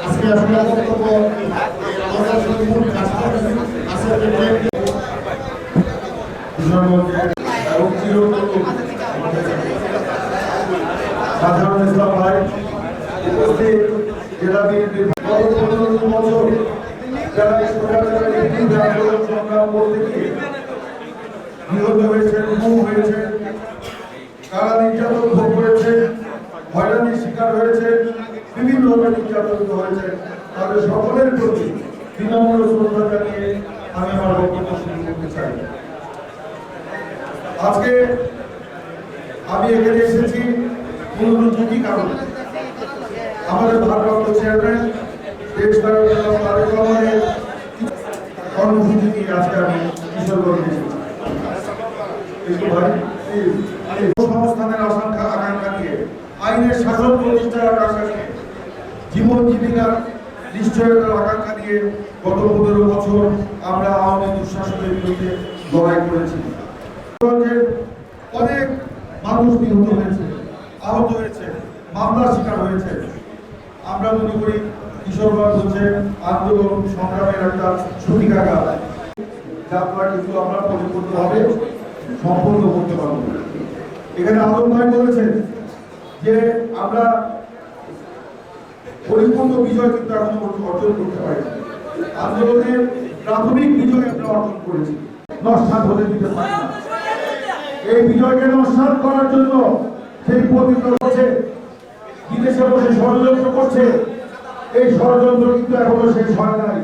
আজকে আসলে অত্যন্ত আমাদের আসলে মূল কাজটা আছে এবং সাধারণ ইসলাম ভাই উপস্থিত আন্দোলন সংগ্রাম করতে গিয়ে নিহত হয়েছেন গুম হয়েছেন কারা নির্যাতন ভোগ করেছে হয়রানির শিকার হয়েছে বিভিন্নভাবে নির্যাতনিত হয়েছে তাদের সকলের প্রতি বিনম্র শ্রদ্ধা জানিয়ে আমি আমার বক্তব্য শুরু করতে চাই আজকে আমি এখানে এসেছি মূলত কারণে। আমাদের ভারপ্রাপ্ত চেয়ারম্যান দেশ নায়ক জনাব তারেক রহমানের কর্মসূচি নিয়ে আজকে আমি কিশোরগঞ্জে এসেছি একটু ভাই, please, please। আইনের শাসন প্রতিষ্ঠার জীবন জীবিকার নিশ্চয়তার আকাঙ্ক্ষা নিয়ে গত পনেরো বছর আমরা আওয়ামী দুঃশাসনের বিরুদ্ধে লড়াই করেছি অনেক মানুষ নিহত হয়েছে আহত হয়েছে মামলার শিকার হয়েছে আমরা মনে করি কিশোরগঞ্জ হচ্ছে আন্দোলন সংগ্রামের একটা ছুটিকাগা যাত্রা কিন্তু আমরা পরিপূর্ণভাবে সম্পন্ন করতে পারব। এখানে আলম ভাই বলেছেন যে আমরা পরিপূর্ণ বিজয় কিন্তু অর্জন প্রাথমিক বিজয় আমরা অর্জন করেছি। নস্বাত হতে দিতে পারি না। এই বিজয়কে নস্বাত করার জন্য সেই প্রতিজ্ঞা করছে বিদেশে বসে ষড়যন্ত্র করছে। এই ষড়যন্ত্র কিন্তু এখনও শেষ হয় নাই।